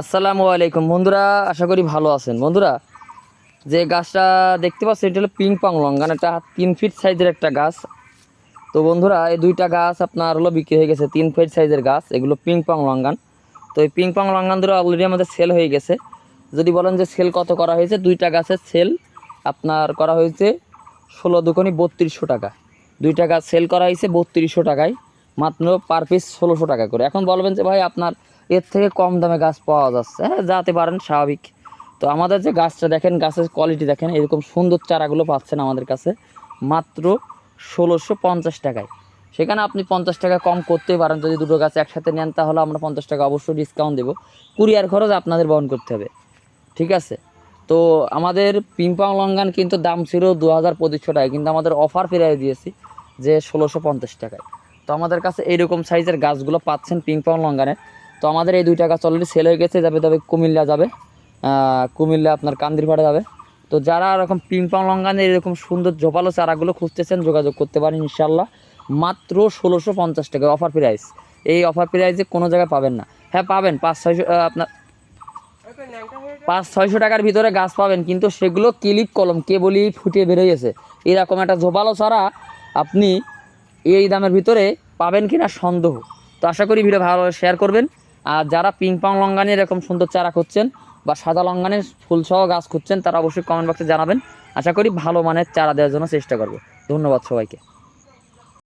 আসসালামু আলাইকুম। বন্ধুরা, আশা করি ভালো আছেন। বন্ধুরা, যে গাছটা দেখতে পাচ্ছেন, এটা হলো পিং পাং লঙ্গান। এটা তিন ফিট সাইজের একটা গাছ। তো বন্ধুরা, এই দুইটা গাছ আপনার হলো বিক্রি হয়ে গেছে, তিন ফিট সাইজের গাছ। এগুলো পিং পাং লঙ্গান। তো এই পিং পাং লঙ্গান ধরে অলরেডি আমাদের সেল হয়ে গেছে। যদি বলেন যে সেল কত করা হয়েছে, দুইটা গাছের সেল আপনার করা হয়েছে ষোলো দুকোনি বত্রিশশো টাকা। দুইটা গাছ সেল করা হয়েছে বত্রিশশো টাকায়, মাত্র পার পিস ষোলোশো টাকা করে। এখন বলবেন যে ভাই, আপনার এর থেকে কম দামে গাছ পাওয়া যাচ্ছে। হ্যাঁ যাতে পারেন স্বাভাবিক। তো আমাদের যে গাছটা দেখেন, গাছের কোয়ালিটি দেখেন, এরকম সুন্দর চারাগুলো পাচ্ছেন আমাদের কাছে মাত্র ষোলোশো পঞ্চাশ টাকায়। সেখানে আপনি পঞ্চাশ টাকা কম করতেই পারেন। যদি দুটো গাছ একসাথে নেন, তাহলে আমরা পঞ্চাশ টাকা অবশ্যই ডিসকাউন্ট দেবো। কুরিয়ার খরচ আপনাদের বহন করতে হবে। ঠিক আছে? তো আমাদের পিম্পাং লঙ্গান কিন্তু দাম ছিল দু হাজার পঁচিশশো টাকা কিন্তু আমাদের অফার ফিরিয়ে দিয়েছি যে ষোলোশো পঞ্চাশ টাকায়। তো আমাদের কাছে এইরকম সাইজের গাছগুলো পাচ্ছেন পিম্পাং লঙ্গানের তো আমাদের এই দুইটা গাছ অলরেডি সেল হয়ে গেছে, যাবে তবে কুমিল্লা যাবে। কুমিল্লা আপনার কান্দিরপাড়ে যাবে। তো যারা এরকম পিংপং লঙ্গানের এরকম সুন্দর জোপালো চারাগুলো খুঁজতেছেন, যোগাযোগ করতে পারেন ইনশাল্লাহ মাত্র ষোলোশো পঞ্চাশ টাকা অফার প্রাইস এই অফার প্রাইসে কোনো জায়গায় পাবেন না। হ্যাঁ পাবেন। পাঁচ, ছয়শো আপনার পাঁচ, ছয়শো টাকার ভিতরে গাছ পাবেন, কিন্তু সেগুলো ক্লিপ কলম, কেবলই ফুটিয়ে বেরোয়েছে এরকম একটা ঝোপালো ছাড়া আপনি এই দামের ভিতরে পাবেন কিনা সন্দেহ। তো আশা করি ভিডিও ভালো শেয়ার করবেন। আর যারা পিং পাং লঙ্গানি এরকম সুন্দর চারা খুঁজছেন বা সাদা লঙ্গানের ফুলসহ গাছ খুঁজছেন, তারা অবশ্যই কমেন্ট বক্সে জানাবেন। আশা করি ভালো মানের চারা দেওয়ার জন্য চেষ্টা করব। ধন্যবাদ সবাইকে।